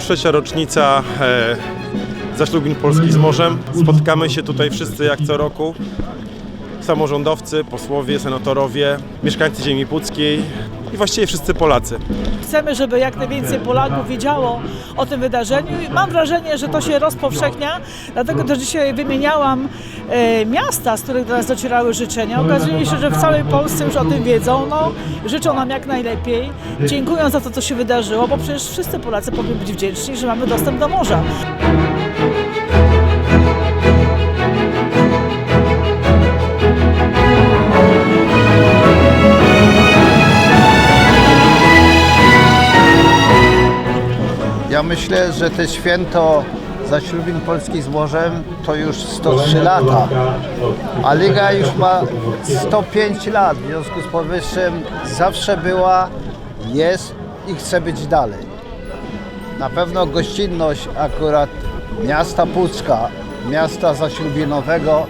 103. rocznica e, zaślubin Polski z morzem. Spotykamy się tutaj wszyscy jak co roku. Samorządowcy, posłowie, senatorowie, mieszkańcy ziemi puckiej i właściwie wszyscy Polacy. Chcemy, żeby jak najwięcej Polaków wiedziało o tym wydarzeniu i mam wrażenie, że to się rozpowszechnia, dlatego też dzisiaj wymieniałam e, miasta, z których do nas docierały życzenia. Okazuje się, że w całej Polsce już o tym wiedzą, no, życzą nam jak najlepiej, dziękują za to, co się wydarzyło, bo przecież wszyscy Polacy powinni być wdzięczni, że mamy dostęp do morza. Ja myślę, że te święto zaślubin Polski z morzem to już 103 lata, a Liga już ma 105 lat. W związku z powyższym zawsze była, jest i chce być dalej. Na pewno gościnność akurat miasta Pucka, miasta zaślubinowego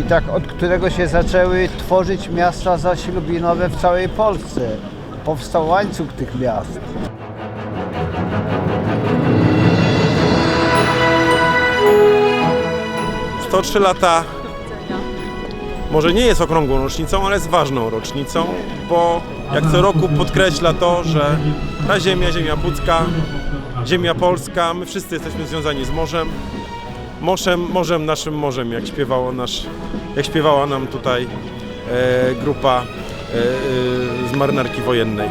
i tak od którego się zaczęły tworzyć miasta zaślubinowe w całej Polsce. Powstał łańcuch tych miast. W 103 lata może nie jest okrągłą rocznicą, ale jest ważną rocznicą, bo jak co roku podkreśla to, że ta ziemia, ziemia pucka, ziemia polska, my wszyscy jesteśmy związani z morzem. Morzem, morzem naszym morzem, jak, śpiewało nasz, jak śpiewała nam tutaj e, grupa e, e, z marynarki wojennej.